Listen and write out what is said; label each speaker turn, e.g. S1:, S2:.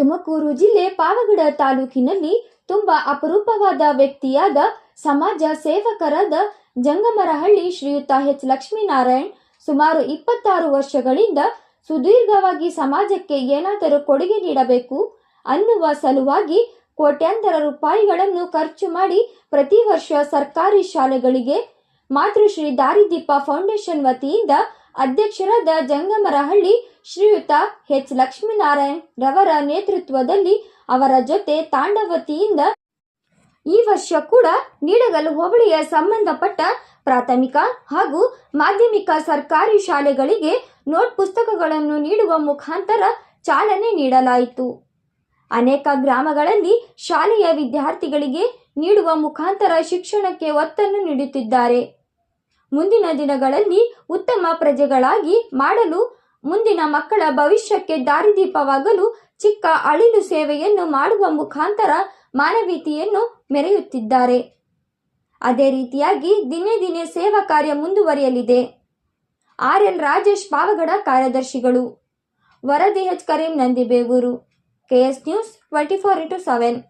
S1: ತುಮಕೂರು ಜಿಲ್ಲೆ ಪಾವಗಡ ತಾಲೂಕಿನಲ್ಲಿ ತುಂಬಾ ಅಪರೂಪವಾದ ವ್ಯಕ್ತಿಯಾದ ಸಮಾಜ ಸೇವಕರಾದ ಜಂಗಮರಹಳ್ಳಿ ಶ್ರೀಯುತ ಎಚ್ ಲಕ್ಷ್ಮೀನಾರಾಯಣ್ ಸುಮಾರು ಇಪ್ಪತ್ತಾರು ವರ್ಷಗಳಿಂದ ಸುದೀರ್ಘವಾಗಿ ಸಮಾಜಕ್ಕೆ ಏನಾದರೂ ಕೊಡುಗೆ ನೀಡಬೇಕು ಅನ್ನುವ ಸಲುವಾಗಿ ಕೋಟ್ಯಾಂತರ ರೂಪಾಯಿಗಳನ್ನು ಖರ್ಚು ಮಾಡಿ ಪ್ರತಿ ವರ್ಷ ಸರ್ಕಾರಿ ಶಾಲೆಗಳಿಗೆ ಮಾತೃಶ್ರೀ ದಾರಿದೀಪ ಫೌಂಡೇಶನ್ ವತಿಯಿಂದ ಅಧ್ಯಕ್ಷರಾದ ಜಂಗಮರಹಳ್ಳಿ ಶ್ರೀಯುತ ಎಚ್. ಲಕ್ಷ್ಮೀನಾರಾಯಣ್ ರವರ ನೇತೃತ್ವದಲ್ಲಿ ಅವರ ಜೊತೆ ತಾಂಡವತಿಯಿಂದ ಈ ವರ್ಷ ಕೂಡ ನೀಡಗಲು ಹೋಬಳಿಯ ಸಂಬಂಧಪಟ್ಟ ಪ್ರಾಥಮಿಕ ಹಾಗೂ ಮಾಧ್ಯಮಿಕ ಸರ್ಕಾರಿ ಶಾಲೆಗಳಿಗೆ ನೋಟ್ ಪುಸ್ತಕಗಳನ್ನು ನೀಡುವ ಮುಖಾಂತರ ಚಾಲನೆ ನೀಡಲಾಯಿತು. ಅನೇಕ ಗ್ರಾಮಗಳಲ್ಲಿ ಶಾಲೆಯ ವಿದ್ಯಾರ್ಥಿಗಳಿಗೆ ನೀಡುವ ಮುಖಾಂತರ ಶಿಕ್ಷಣಕ್ಕೆ ಒತ್ತನ್ನು ನೀಡುತ್ತಿದ್ದಾರೆ. ಮುಂದಿನ ದಿನಗಳಲ್ಲಿ ಉತ್ತಮ ಪ್ರಜೆಗಳಾಗಿ ಮಾಡಲು, ಮುಂದಿನ ಮಕ್ಕಳ ಭವಿಷ್ಯಕ್ಕೆ ದಾರಿದೀಪವಾಗಲು ಚಿಕ್ಕ ಅಳಿಲು ಸೇವೆಯನ್ನು ಮಾಡುವ ಮುಖಾಂತರ ಮಾನವೀಯತೆಯನ್ನು ಮೆರೆಯುತ್ತಿದ್ದಾರೆ. ಅದೇ ರೀತಿಯಾಗಿ ದಿನೇ ದಿನೇ ಸೇವಾ ಕಾರ್ಯ ಮುಂದುವರಿಯಲಿದೆ. ಆರ್ ಎಲ್ ರಾಜೇಶ್ ಪಾವಗಡ ಕಾರ್ಯದರ್ಶಿಗಳು. ವರದಿ H Karim Nandibeguru. KS news twenty four into seven.